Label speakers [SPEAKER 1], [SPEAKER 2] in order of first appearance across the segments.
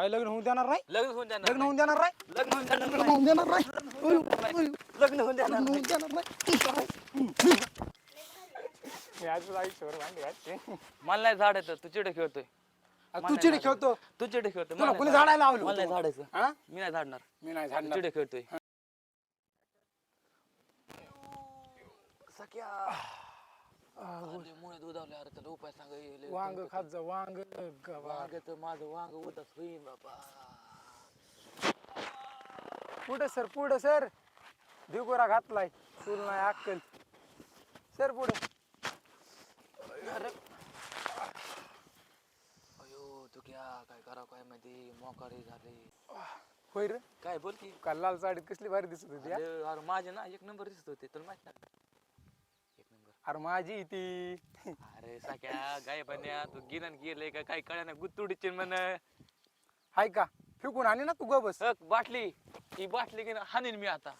[SPEAKER 1] काय लग्न होऊन देणार नाही?
[SPEAKER 2] लग्न होऊन देणार
[SPEAKER 1] लग्न होऊन देणार नाही.
[SPEAKER 2] लग्न होऊन देणार
[SPEAKER 1] लग्न
[SPEAKER 2] नाही.
[SPEAKER 1] होऊन देणार नाही?
[SPEAKER 2] लग्न होऊन देणार
[SPEAKER 1] लग्न
[SPEAKER 2] नाही.
[SPEAKER 1] होऊन देणार नाही? मी आजच आयुष्यभर भांडी घातली.
[SPEAKER 2] मला नाही झाडायचं तू चिडे खेळतोय.
[SPEAKER 1] आ, तू चिडी खेळतो?
[SPEAKER 2] तू चिडे खेळतोय.
[SPEAKER 1] तुला
[SPEAKER 2] मला
[SPEAKER 1] कोणी
[SPEAKER 2] नाही
[SPEAKER 1] झाडायला लावलं
[SPEAKER 2] मला नाही
[SPEAKER 1] होतं?
[SPEAKER 2] झाडायचं
[SPEAKER 1] हा?
[SPEAKER 2] मी नाही झाडणार.
[SPEAKER 1] मी नाही
[SPEAKER 2] तू
[SPEAKER 1] झाडणार.
[SPEAKER 2] चिडे खेळतोय. सख्या. मुळे दुधावले अरे त्याला उपाय सांग हे लय
[SPEAKER 1] वांग
[SPEAKER 2] दणकट.
[SPEAKER 1] खात जा वांग गवार.
[SPEAKER 2] वांग्याचं माझं वांग उदास होईन बाबा.
[SPEAKER 1] पुढे सर पुढे सर. ढिगोरा घातलाय तुला नाही अक्कल. सर पुढे.
[SPEAKER 2] अयो तू क्या काय करावं काय माहिती मोकारी झाले.
[SPEAKER 1] होय रे.
[SPEAKER 2] काय बोल की
[SPEAKER 1] काल लाल साडीत कसली भारी दिसत होती हा?
[SPEAKER 2] अरे अरे माझे ना एक नंबर दिसत होते तुला माहीत नाही
[SPEAKER 1] अरे माझी ती.
[SPEAKER 2] अरे साक्या गाय बन्या तू गिरण गेले का काय कळ्या ना गुत्तुडीचे म्हण.
[SPEAKER 1] हाय का? फेकून आणि ना तू ग बस.
[SPEAKER 2] हक बाटली. ही बाटली की हानीन मी आता.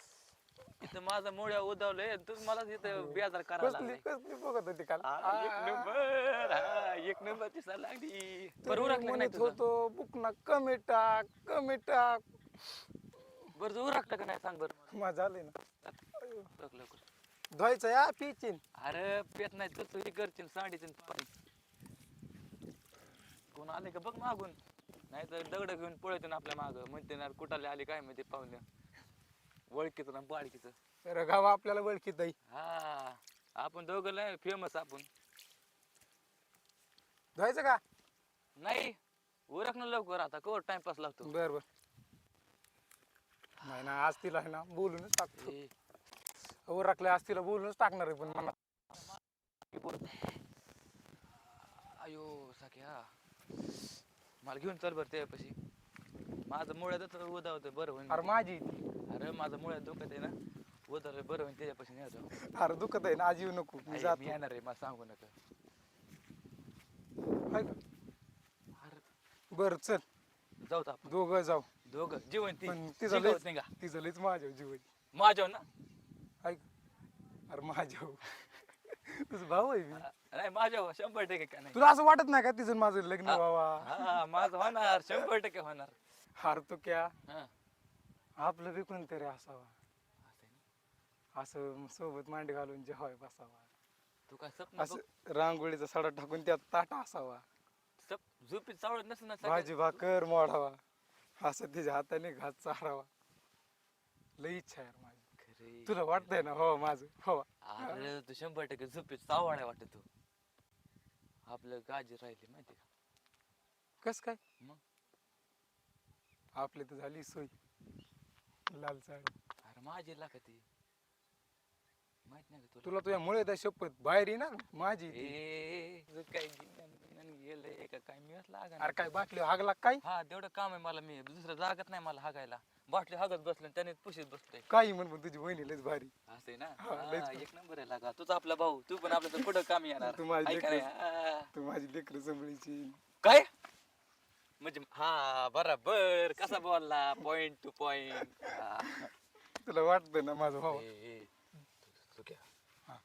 [SPEAKER 2] इथं माझा मोळ्या उदावलंय तू मला इथं बेजार करायला
[SPEAKER 1] कसली
[SPEAKER 2] लागलाय.
[SPEAKER 1] कसली बघत होती काल?
[SPEAKER 2] हा, एक नंबर हा, एक नंबर दिसायला लागली. बरोबर
[SPEAKER 1] तू
[SPEAKER 2] नाही
[SPEAKER 1] म्हणत
[SPEAKER 2] तुझं?
[SPEAKER 1] होतो बुक ना कमी टाक कमी टाक.
[SPEAKER 2] बरं राखलं का नाही? सांग बरं
[SPEAKER 1] मग झालंय ना.
[SPEAKER 2] लवकर, लवकर.
[SPEAKER 1] धुवायचं या पिचिन.
[SPEAKER 2] अरे पेत नाही तर तुझी करशील साडीचे पाणी. कोण आले का? बघ मागून. नाही तर दगड घेऊन पळतो ना आपल्या माग. म्हणते ना कुठाले आले काय माहिती पाहुण्या ओळखीचं ना बाळकीचं
[SPEAKER 1] गाव आपल्याला ओळखीत
[SPEAKER 2] हा आपण दोघं लय फेमस आपण.
[SPEAKER 1] धुवायचं का?
[SPEAKER 2] नाही उरक ना लवकर आता. कवर टाइमपास लागतो
[SPEAKER 1] बर बर. नाही ना आज तिला आहे ना बोलूनच टाकतो.
[SPEAKER 2] ए,
[SPEAKER 1] वर राखलं आज तिला बोलूनच टाकणार आहे पण मला.
[SPEAKER 2] अयो साख्या. मला घेऊन चल बरं त्यापाशी माझं मुळ्यातच उदा होतं बरं होईल
[SPEAKER 1] अरे माझी. ती.
[SPEAKER 2] अरे माझं मुळ्यात दुखत आहे ना. उदार बरं होईल त्याच्यापाशी नाही
[SPEAKER 1] अरे दुखत आहे ना आज येऊ नको मी जातो.
[SPEAKER 2] मी येणार आहे मला सांगू नका.
[SPEAKER 1] हाय का? बर चल.
[SPEAKER 2] जाऊ तर आपण.
[SPEAKER 1] दोघं जाऊ.
[SPEAKER 2] दोघं. जीवन ती.
[SPEAKER 1] पण तिचं
[SPEAKER 2] जिंकवत
[SPEAKER 1] लयच
[SPEAKER 2] नाही का?
[SPEAKER 1] तिचं लयच माझ्या जीवन
[SPEAKER 2] माझ्या ना?
[SPEAKER 1] अरे माझ्या तुझं भाऊ आहे मी.
[SPEAKER 2] नाही माझ्या शंभर टक्के का नाही?
[SPEAKER 1] तुला असं वाटत नाही का तिचं आणि माझं लग्न
[SPEAKER 2] हा.
[SPEAKER 1] व्हावा?
[SPEAKER 2] हा माझं होणार शंभर टक्के होणार.
[SPEAKER 1] हार तो क्या?
[SPEAKER 2] हा.
[SPEAKER 1] आपलं बी कोणतरी असावा.
[SPEAKER 2] असं
[SPEAKER 1] सोबत मांडी घालून जेवाय बसावा.
[SPEAKER 2] तू काय.
[SPEAKER 1] असं रांगोळीचा सडा टाकून त्यात ताटा असावा.
[SPEAKER 2] सप झोपीत चावडत नसेल ना.
[SPEAKER 1] भाजी भाकर मोडावा. असं तिच्या हाताने घात चारावा. लई इच्छा आहे यार माझी. तुला वाटतंय ना? हो माझं. हो.
[SPEAKER 2] अरे तू शंभर टक्के झोपीत चावडाय वाटत तू. आपलं गाजी राहिली माहिती का?
[SPEAKER 1] कस काय?
[SPEAKER 2] मग?
[SPEAKER 1] आपली तर झाली सोय. लाल साडी
[SPEAKER 2] अरे माझी लागती माहीत नाही का तुला?
[SPEAKER 1] तुला तुझ्या मुळे शपथ बाहेर ये ना माझी ती.
[SPEAKER 2] ए तुझं काय गिन्यान बिन्यान गेलंय का? काय
[SPEAKER 1] अरे काय बाटली हागला काय?
[SPEAKER 2] हा तेवढं काम आहे मला मी दुसरं जागत नाही मला हागायला. बाटली हागत बसले आणि त्याने पुशीत बसलोय
[SPEAKER 1] काही म्हण पण तुझी वहिनी लयच भारी.
[SPEAKER 2] असं ना?
[SPEAKER 1] हा,
[SPEAKER 2] हा, एक नंबर आहे लागा. तुझा आपला भाऊ तू पण आपल्या पुढं काम येणार.
[SPEAKER 1] तू माझी
[SPEAKER 2] ऐका नाही,
[SPEAKER 1] लेकरं.
[SPEAKER 2] हा.
[SPEAKER 1] तू माझी लेकर सांभाळीची
[SPEAKER 2] काय? म्हणजे हा बरोबर. कसा बोलला? पॉइंट टू पॉइंट
[SPEAKER 1] तुला वाटतं ना माझा भाऊ? हा.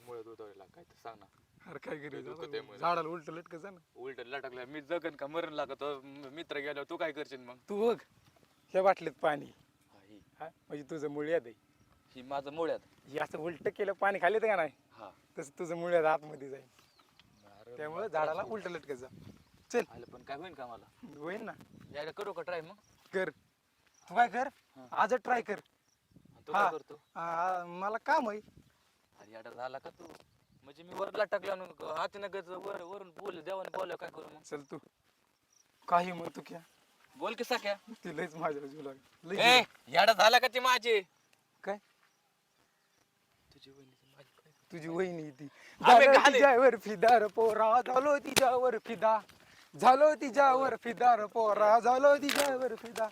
[SPEAKER 2] मुळे दुधावलेला काय तर सांग ना.
[SPEAKER 1] अरे काय
[SPEAKER 2] दुखत आहे
[SPEAKER 1] करेल
[SPEAKER 2] मध्ये.
[SPEAKER 1] झाडाला उलट लटक जा ना.
[SPEAKER 2] उलट लटकलं. मी जगन का मरण लागत? मित्र गेलो तू काय करशील मग?
[SPEAKER 1] तू बघ ह्या बाटलीत पाणी.
[SPEAKER 2] हा, ही.
[SPEAKER 1] हा? म्हणजे तुझं मुळ्यात आहे.
[SPEAKER 2] ही माझं मुळ्यात
[SPEAKER 1] हे असं उलट केलं पाणी खाली का नाही?
[SPEAKER 2] हा.
[SPEAKER 1] तसं तुझं मुळ्यात आतमध्ये जाईल.
[SPEAKER 2] अरे
[SPEAKER 1] त्यामुळे झाडाला उलट लटकत जा. चल.
[SPEAKER 2] आलं पण काय होईल का मला
[SPEAKER 1] होईल ना.
[SPEAKER 2] यायला करू का ट्राय मग?
[SPEAKER 1] कर. तू काय कर?
[SPEAKER 2] हा.
[SPEAKER 1] आजच ट्राय कर.
[SPEAKER 2] तू
[SPEAKER 1] हा.
[SPEAKER 2] काय करतो
[SPEAKER 1] आ, मला काम आहे.
[SPEAKER 2] याडा झाला का तू? म्हणजे मी वर लटकला हातीनं गज वर वरून बोल देवाने बोल काय करू मग?
[SPEAKER 1] चल तू. काही मग तू क्या?
[SPEAKER 2] बोल की साख्या
[SPEAKER 1] ती लयच माझ्या जीव लागली. लय
[SPEAKER 2] ए
[SPEAKER 1] जीव-
[SPEAKER 2] याडा झाला का ती माझी?
[SPEAKER 1] काय?
[SPEAKER 2] तुझी माझी काय
[SPEAKER 1] तुझी वहिनी ती. झालो
[SPEAKER 2] घाले.
[SPEAKER 1] तिच्यावर फिदार पोरा झालो तिच्यावर फिदा. झालो तिच्यावर फिदार पोरा झालो तिच्यावर फिदा.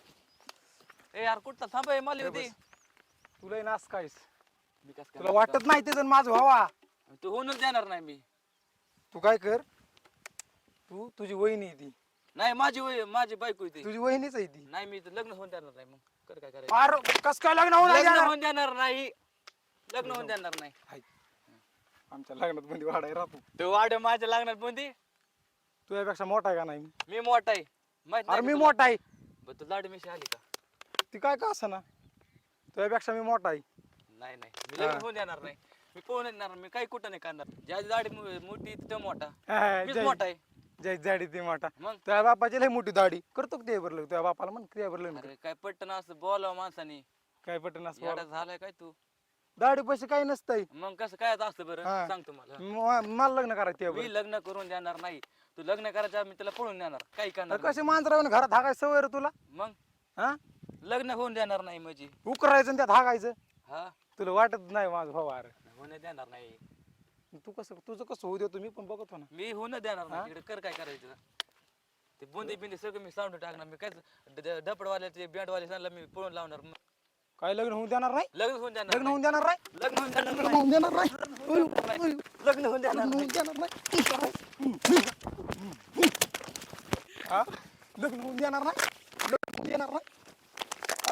[SPEAKER 2] ए यार कुठला थांब हे मला होती
[SPEAKER 1] तुला नास कायस
[SPEAKER 2] मी कस
[SPEAKER 1] तुला वाटत नाही ते माझं भावा
[SPEAKER 2] तू होऊनच देणार नाही मी.
[SPEAKER 1] तू काय कर? तू तुझी वहिनी आहे ती.
[SPEAKER 2] नाही माझी वय माझी बायको आहे ती.
[SPEAKER 1] तुझी वहिनीच आहे ती.
[SPEAKER 2] नाही मी तर लग्न होऊन देणार नाही मग. कर काय करायचं?
[SPEAKER 1] अरे कस काय लग्न होऊन
[SPEAKER 2] लग्न
[SPEAKER 1] राहिलं?
[SPEAKER 2] होऊन देणार नाही. लग्न होऊन देणार नाही.
[SPEAKER 1] हाय. आमच्या लग्नात मध्ये वाढाय राहतो.
[SPEAKER 2] तो वाढ माझ्या लग्नात कोणती
[SPEAKER 1] तुझ्यापेक्षा मोठा आहे का नाही मी?
[SPEAKER 2] मोठा आहे. माहीत
[SPEAKER 1] अरे
[SPEAKER 2] नाही
[SPEAKER 1] मी
[SPEAKER 2] का तुला?
[SPEAKER 1] मोठा आहे.
[SPEAKER 2] बरं तू दाढी मिशी आली का?
[SPEAKER 1] ती काय का असं ना? तुझ्यापेक्षा मी मोठा आहे.
[SPEAKER 2] नाही नाही. मी लग्न होऊन येणार नाही. मी पोहून येणार मी काही कुठं नाही करणार. ज्या दाढी मो- मोठी तिथं मोठा.
[SPEAKER 1] हा,
[SPEAKER 2] मीच
[SPEAKER 1] जय-
[SPEAKER 2] मोठा आहे.
[SPEAKER 1] जय जाडी ती मोठा.
[SPEAKER 2] मग?
[SPEAKER 1] तुझ्या बापाची लय मोठी दाढी. करतो का ते बरं तुझ्या बापाला म्हण ते बरं.
[SPEAKER 2] अरे काय पट्टन असं बोलावं माणसाने.
[SPEAKER 1] काय पटन असं
[SPEAKER 2] येडा झालाय काय तू?
[SPEAKER 1] दाढी पैसे काही नसतंय.
[SPEAKER 2] मग कसं काय असतं बरं?
[SPEAKER 1] हा.
[SPEAKER 2] सांग तुम्हाला.
[SPEAKER 1] म- मला लग्न करायचं ते
[SPEAKER 2] मी लग्न करून देणार नाही. तू लग्न करायच्या मी त्याला पळून देणार काही करणार नाही.
[SPEAKER 1] कसे मांजरावून घरात हागायचं सवय रे तुला?
[SPEAKER 2] मग?
[SPEAKER 1] हा?
[SPEAKER 2] लग्न होऊन देणार नाही म्हणजे.
[SPEAKER 1] उकरायचं आणि त्यात हागायचं.
[SPEAKER 2] हा?
[SPEAKER 1] तुला वाटत नाही माझं भाऊ अरे.
[SPEAKER 2] होऊन देणार नाही.
[SPEAKER 1] तू कसं तुझं कसं होऊ देतो मी पण बघतो ना
[SPEAKER 2] मी होऊन देणार
[SPEAKER 1] हा?
[SPEAKER 2] नाही इकडे कर काय करायचं? ते बुंदी बिंदी सगळं मी साऊंड टाकणार. मी काय डपडवाल्याचे बँडवाले सांगला मी पळून लावणार. मग
[SPEAKER 1] काय लग्न होऊन देणार नाही?
[SPEAKER 2] लग्न होऊन देणार
[SPEAKER 1] लग्न होऊन देणार नाही?
[SPEAKER 2] लग्न होऊन देणार
[SPEAKER 1] लग्न
[SPEAKER 2] नाही.
[SPEAKER 1] होऊन देणार नाही.
[SPEAKER 2] लग्न होऊन देणार
[SPEAKER 1] लग्न
[SPEAKER 2] नाही.
[SPEAKER 1] होऊन देणार नाही? हा? लग्न होऊन देणार नाही? लग्न होऊन देणार नाही?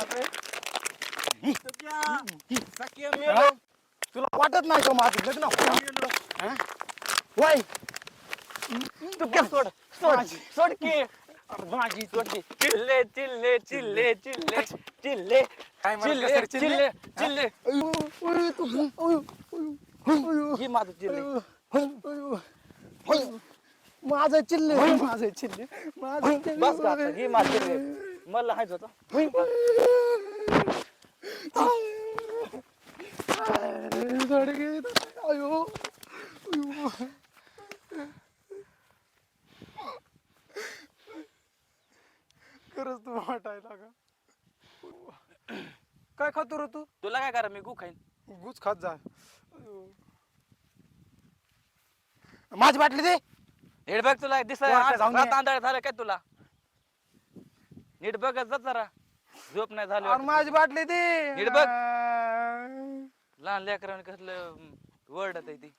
[SPEAKER 1] अरे. हा? तुला वाटत नाही का माझं लग्न? हा? वय
[SPEAKER 2] तू क्या सोड सोड. सोड की
[SPEAKER 1] माझी
[SPEAKER 2] सोड की चिल्ले चिल्ले चिल्ले चिल्ले चिल्ले
[SPEAKER 1] काय
[SPEAKER 2] चिल्ले चिल्ले चिल्ले
[SPEAKER 1] अयो.
[SPEAKER 2] ही माझं चिल्ले.
[SPEAKER 1] माझं चिल्ले माझं चिल्ले माझं चिल्ले.
[SPEAKER 2] बस का आता, ही माझं चिल्ले मला हायच होतं
[SPEAKER 1] अयो अयो. खरंच तू वाटायला का काय खातो रे तू
[SPEAKER 2] तुला काय करा मी गु खाईन
[SPEAKER 1] गुच खात जा. माझी बाटली दे
[SPEAKER 2] नीट बघ तुला दिसाय
[SPEAKER 1] तू आता जाऊन ये.
[SPEAKER 2] तांदळ झालं काय तुला नीट जा जरा झोप नाही झाली
[SPEAKER 1] अरे
[SPEAKER 2] वाटतं.
[SPEAKER 1] माझी बाटली
[SPEAKER 2] नीट बघ. लहान लेकरांनी कसलं वर्ड आहे ती.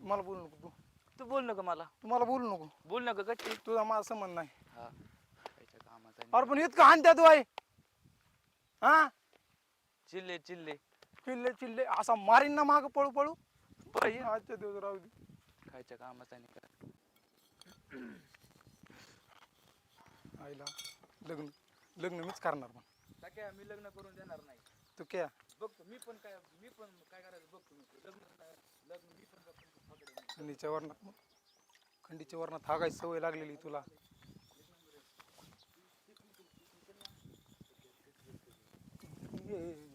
[SPEAKER 1] मला बोलू नको तू.
[SPEAKER 2] तू बोल नको मला.
[SPEAKER 1] तू मला बोलू नको.
[SPEAKER 2] बोल नको गच्ची
[SPEAKER 1] तुझा माझा संबंध नाही.
[SPEAKER 2] हा. खायच्या कामाचा नाही.
[SPEAKER 1] अरे पण इतकं हाणत्या तू आहे हा?
[SPEAKER 2] चिल्ले चिल्ले.
[SPEAKER 1] चिल्ले चिल्ले. असा मारीन ना माग पळू पळू. आजच्या दिवस राहू दे.
[SPEAKER 2] खायच्या कामाचा नाही
[SPEAKER 1] आईला लग्न लग्न मीच करणार पण
[SPEAKER 2] टाक्या मी लग्न करून देणार नाही.
[SPEAKER 1] तू क्या?
[SPEAKER 2] बघतो मी पण काय मी पण काय करायचं बघतो मी. लग्न लग्न मी पण बघतो
[SPEAKER 1] खंडीच्या वर्णात खंडीच्या वर्णात हागायची सवय लागलेली तुला. ये.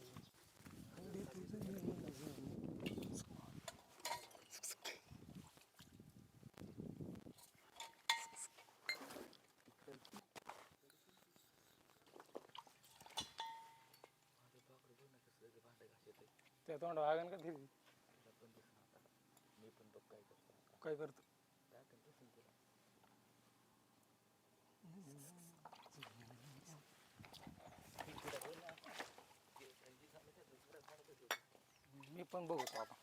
[SPEAKER 1] तोंड वागन का तिथे काय करतो? मी पण बघतो आता.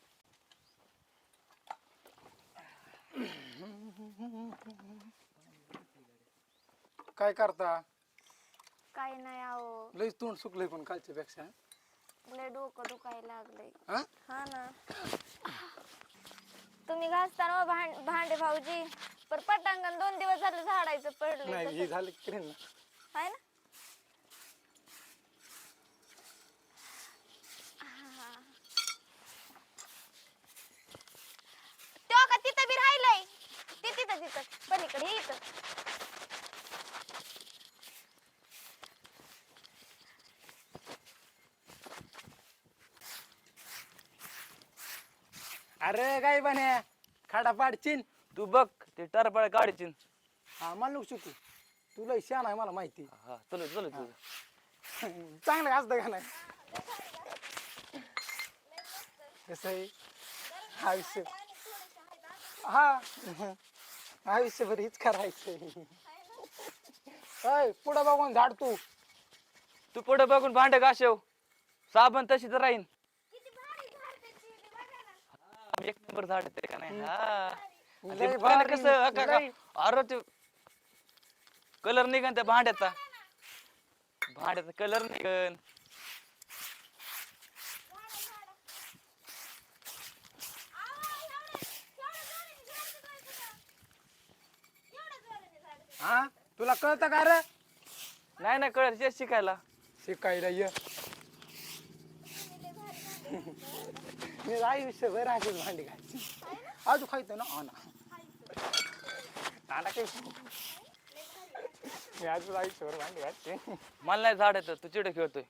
[SPEAKER 1] काय करता?
[SPEAKER 3] काही नाही आहो.
[SPEAKER 1] लईच तोंड सुकलंय पण कालच्या पेक्षा
[SPEAKER 3] लय डोकं दुखायला लागलंय.
[SPEAKER 1] हा?
[SPEAKER 3] हा ना. तुम्ही घासताना हो भांड भाऊजी. पर पटांगण दोन दिवस झालं झाडायचं
[SPEAKER 1] नाही हे
[SPEAKER 3] पडलं
[SPEAKER 1] झालं की ना.
[SPEAKER 3] आहे ना. तो का तिथं बी राहिलंय? ते तिथं तिथं. पलीकडे हे इथं.
[SPEAKER 1] अरे काय बने? खाडा पाडचीन.
[SPEAKER 2] तू बघ ते टरपळ काढीची
[SPEAKER 1] हा मला नको शिकू. तुला शान आहे मला माहिती.
[SPEAKER 2] हा चलो चलो तुझं
[SPEAKER 1] चांगलं असतं का नाही कसं आहे? आयुष्य. हा. आयुष्यभर हीच करायचं अय पुढं बघून झाड तू.
[SPEAKER 2] तू पुढे बघून भांडे घासव. साबण तशीच राहीन. एक नंबर झाड ते का नाही? हा. ते
[SPEAKER 1] लय भारी,
[SPEAKER 2] कसं
[SPEAKER 1] लय.
[SPEAKER 2] अरे ते कलर निघन त्या भांड्याचा. भांड्याचा कलर निघन.
[SPEAKER 1] हा? तुला कळतं का रे?
[SPEAKER 2] नाही नाही कळत. तेच शिकायला.
[SPEAKER 1] शिकायला ये. मी आयुष्यभर अशीच भांडी खायची अजून खायचं ना? ना. नाना काही मी आयुष्यभर भांडी खायची
[SPEAKER 2] मला नाही झाडायचं. तू चिडे खेळतोय.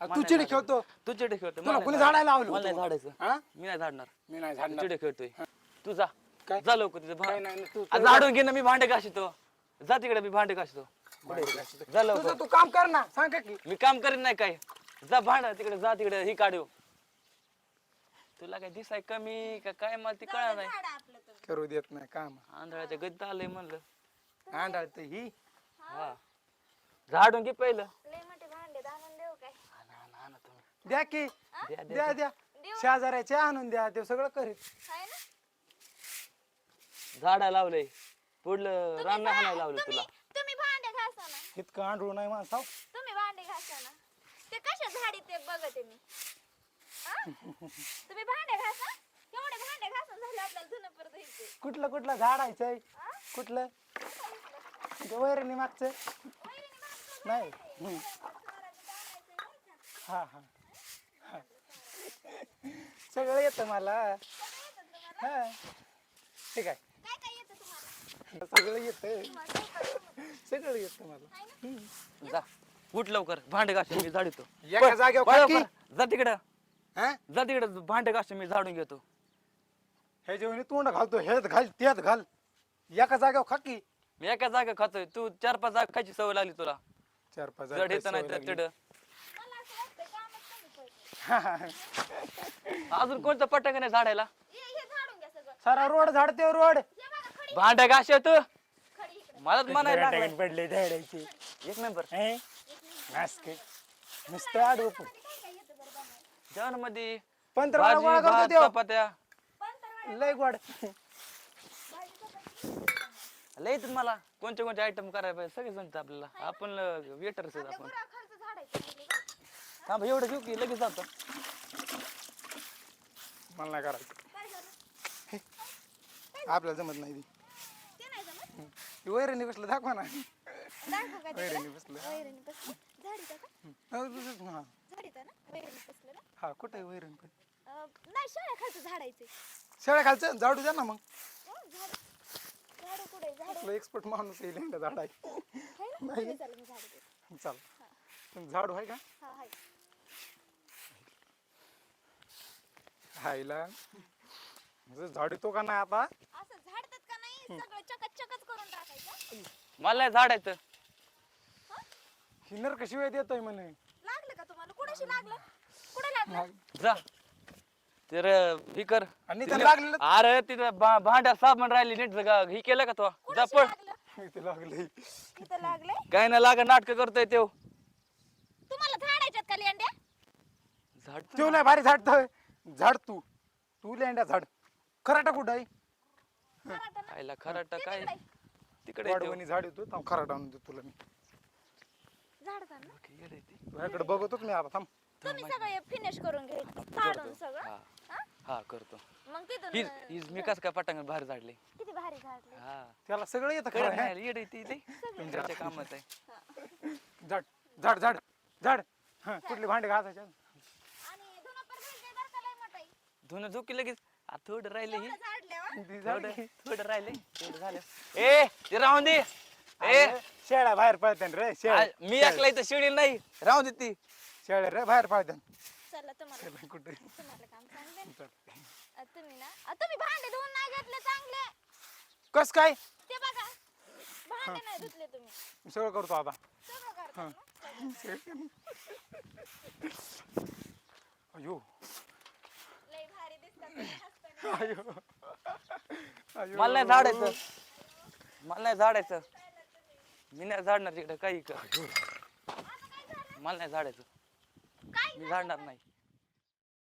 [SPEAKER 1] तू चिडी खेळतो?
[SPEAKER 2] तू चिडे खेळतोय.
[SPEAKER 1] तुला
[SPEAKER 2] मला
[SPEAKER 1] कोणी
[SPEAKER 2] नाही
[SPEAKER 1] झाडायला लावलं
[SPEAKER 2] मला नाही
[SPEAKER 1] होतं?
[SPEAKER 2] झाडायचं.
[SPEAKER 1] हा?
[SPEAKER 2] मी नाही झाडणार.
[SPEAKER 1] मी नाही झाडणार
[SPEAKER 2] चिडे खेळतोय. तू जा.
[SPEAKER 1] काय?
[SPEAKER 2] जा लवकर तिथे.
[SPEAKER 1] काय नाही, तू-
[SPEAKER 2] झाडून घे ना मी भांडे घासतो. जा तिकडे मी भांडे घासतो. जा लवकर.
[SPEAKER 1] तुझं तू काम कर ना. सांग की
[SPEAKER 2] मी काम करीन नाही काय. जा भांड तिकडे जा तिकडे ही काढू. तुला काय दिसाय कमी का काय मला ती कळणार नाही
[SPEAKER 3] झाड आपलं तर.
[SPEAKER 1] करू देत नाही काम.
[SPEAKER 2] आंधळाच्या गद्दा आलंय म्हणलं.
[SPEAKER 1] आंडाळ तर ही.
[SPEAKER 2] हा? झाडून घे पहिलं.
[SPEAKER 3] लय मोठे भांडे आणून देऊ काय?
[SPEAKER 2] आणा, आणा, आणा तुम्ही.
[SPEAKER 1] द्या की.
[SPEAKER 2] द्या, द्या,
[SPEAKER 1] द्या? शेजाऱ्याचे आणून द्या ते सगळं करीत
[SPEAKER 3] हाय ना?
[SPEAKER 2] झाडा लावलंय. पुढलं रान हाणायला लावलं तुला.
[SPEAKER 3] तुम्ही तुम्ही भांडे घासा ना.
[SPEAKER 1] इतकं आंडू नाही माणसाव.
[SPEAKER 3] तुम्ही भांडे घासा ना. ते कशा झाडी ते बघते मी? तुम्ही भांडे घासा. केवढे भांडे घासून झाले आपल्याला धुणं परत धुयचंय.
[SPEAKER 1] कुठलं कुठलं झाडायचंय
[SPEAKER 3] आ?
[SPEAKER 1] कुठलं? ते वैरणी मागचं नाही. हम्म. हा हा. हा. सगळं येतं मला.
[SPEAKER 3] सगळं येतं तुम्हाला?
[SPEAKER 1] हा. ठीक आहे
[SPEAKER 3] काय काय येतं तुम्हाला?
[SPEAKER 1] सगळं येतं. सगळं येतं मला?
[SPEAKER 2] जा. उठ लवकर. भांडे घासून मी झाडतो
[SPEAKER 1] एका जागेवर.
[SPEAKER 2] जा तिकडं.
[SPEAKER 1] हा?
[SPEAKER 2] जा तिकडं भांडे घासून मी झाडून घेतो.
[SPEAKER 1] हे जेवणी तोंड घालतो हेच घाल तेच घाल. एका जागेवर खा की.
[SPEAKER 2] मी एका जागा खातोय. तू चार पाच जागा खायची सवय लागली तुला.
[SPEAKER 1] चार पाच
[SPEAKER 2] जड येतं नाही तर तिकडं.
[SPEAKER 3] मला असं वाटतं कामच कमी पडतं.
[SPEAKER 1] सारा
[SPEAKER 2] अजून कोणतं पटक नाही झाडायला?
[SPEAKER 3] हे हे झाडून घ्या सगळं.
[SPEAKER 1] रोड झाडते रोड.
[SPEAKER 3] हे बघा खडी.
[SPEAKER 2] भांडे घास तू.
[SPEAKER 3] खडी इकडे.
[SPEAKER 2] मलाच म्हणायला लागलाय.
[SPEAKER 1] पडले झाडायचे.
[SPEAKER 2] एक नंबर.
[SPEAKER 1] नासके. नुसतं आडवं पण
[SPEAKER 3] काय काय येतं बरं बनवायला?
[SPEAKER 1] जेवणमध्ये
[SPEAKER 2] भाजी भात
[SPEAKER 1] देव
[SPEAKER 2] चपात्या
[SPEAKER 3] तर
[SPEAKER 1] लय गोड.
[SPEAKER 2] लय येतात मला कोणते कोणते आयटम करायला पाहिजे सगळे जमत आपल्याला आपण वेटरच आपण
[SPEAKER 3] झाडायचं?
[SPEAKER 2] थांब एवढं घेऊ की लगेच जातो
[SPEAKER 1] मला नाही करायचं
[SPEAKER 3] काय झालं
[SPEAKER 1] आपल्याला जमत नाही ती.
[SPEAKER 3] ते नाही जमत
[SPEAKER 1] ती वैरणी बसलं दाखवा ना
[SPEAKER 3] दाखव काय तिकडे?
[SPEAKER 1] वैरणी बसलं
[SPEAKER 3] वैरणीने बसलं. झाडीचं का?
[SPEAKER 1] हा, तसंच ना.
[SPEAKER 3] झाडीचं ना? बसलं ना?
[SPEAKER 1] हा कुठं आहे वैरण पण?
[SPEAKER 3] अं, नाही झाडायचं
[SPEAKER 1] शेळ्या खालचं झाडू द्या ना मग.
[SPEAKER 3] झाड झाडू कुठे झाडू
[SPEAKER 1] एक्सपर्ट माणूस येईल एकदा झाड आहे.
[SPEAKER 3] आहे ना? पुढे चालेल मी झाडू देते
[SPEAKER 1] चाल. पण झाडू आहे का?
[SPEAKER 3] हा हाय
[SPEAKER 1] हायला. झाडू तो का नाही आता?
[SPEAKER 3] असं झाडतात का नाही? सगळं चकत चकत करून टाकायचं.
[SPEAKER 2] मला नाही झाडायचं
[SPEAKER 1] हिनर कशी वेळ देतोय म्हणे.
[SPEAKER 3] लागलं का तुम्हाला? कुणाशी लागलं? कुठे लागलं?
[SPEAKER 2] जा. तर ही कर.
[SPEAKER 1] आणि लागलेलं?
[SPEAKER 2] अरे तिथं भा- भांड्या साबण राहिली नीट जगा ही केलं का तो? जा पळ.
[SPEAKER 3] लागलं?
[SPEAKER 2] काय नाही लागा नाटक करतोय तो
[SPEAKER 3] तुम्हाला झाडायच्यात का लेंड्या?
[SPEAKER 2] झाड
[SPEAKER 1] तू लय भारी झाडतोय झाड तू. तू लेंड्या झाड. खराटा कुठं आहे?
[SPEAKER 3] ना?
[SPEAKER 2] खायला खराटा
[SPEAKER 3] ते
[SPEAKER 2] काय?
[SPEAKER 3] तिकडे.
[SPEAKER 2] तिकडे
[SPEAKER 1] वाढवणी झाड येतो थांब खराटा आणून देतो तुला मी.
[SPEAKER 3] ना?
[SPEAKER 1] तुझ्याकडे बघतोच मी आता थांब.
[SPEAKER 3] तुम्ही सगळं फिनिश करून घ्यायचं काढून सगळं
[SPEAKER 2] हा.
[SPEAKER 3] हा?
[SPEAKER 2] हा करतो.
[SPEAKER 3] मग तिथून
[SPEAKER 2] हीच हीच मी कस काय पटांगण बाहेर झाडले?
[SPEAKER 3] किती भारी झाडले.
[SPEAKER 2] हा.
[SPEAKER 1] त्याला सगळं येतं
[SPEAKER 2] कळत
[SPEAKER 1] खरं?
[SPEAKER 2] नाही, येड आहे ती लई. तुमच्या कामात आहे.
[SPEAKER 1] झाड झाड झाड झाड. हा कुठले भांडे घासायचे?
[SPEAKER 3] आणि धुणं पण भेटते बरं का लय मोठं
[SPEAKER 2] धुणं झुकी लगेच. आ, थोडं राहिले ही.
[SPEAKER 3] एवढं झाडल्यावर
[SPEAKER 1] ती झाड
[SPEAKER 2] थोडं थोडं राहिले. थोडं झालं. ए ते राहून दे. ए.
[SPEAKER 1] अरे, शेळ्या बाहेर पळते रे
[SPEAKER 2] आ,
[SPEAKER 1] शेळ्या
[SPEAKER 2] मी एकला इथं शिडी नाही. राहून दे ती.
[SPEAKER 1] शेळ्या रे बाहेर पळते
[SPEAKER 3] चला तुम्हाला.
[SPEAKER 1] कुठे?
[SPEAKER 3] तुम्हाला काम सांगते. ना. अ, तुम्ही ना अ, तुम्ही भांडे धुवून नाही घेतले चांगले.
[SPEAKER 1] कस काय?
[SPEAKER 3] ते बघा भांडे नाही धुतले तुम्ही.
[SPEAKER 1] मी सगळं करतो आता.
[SPEAKER 3] सगळं करता ना? सगळं.
[SPEAKER 1] अयो.
[SPEAKER 3] लय भारी दिसतात तुम्ही हसताना.
[SPEAKER 1] अयो. अयो.
[SPEAKER 2] मला नाही झाडायचं. मला नाही झाडायचं. मी नाही झाडणार तिकडे काही कर. मला नाही झाडायचं. मी झाडणार नाही.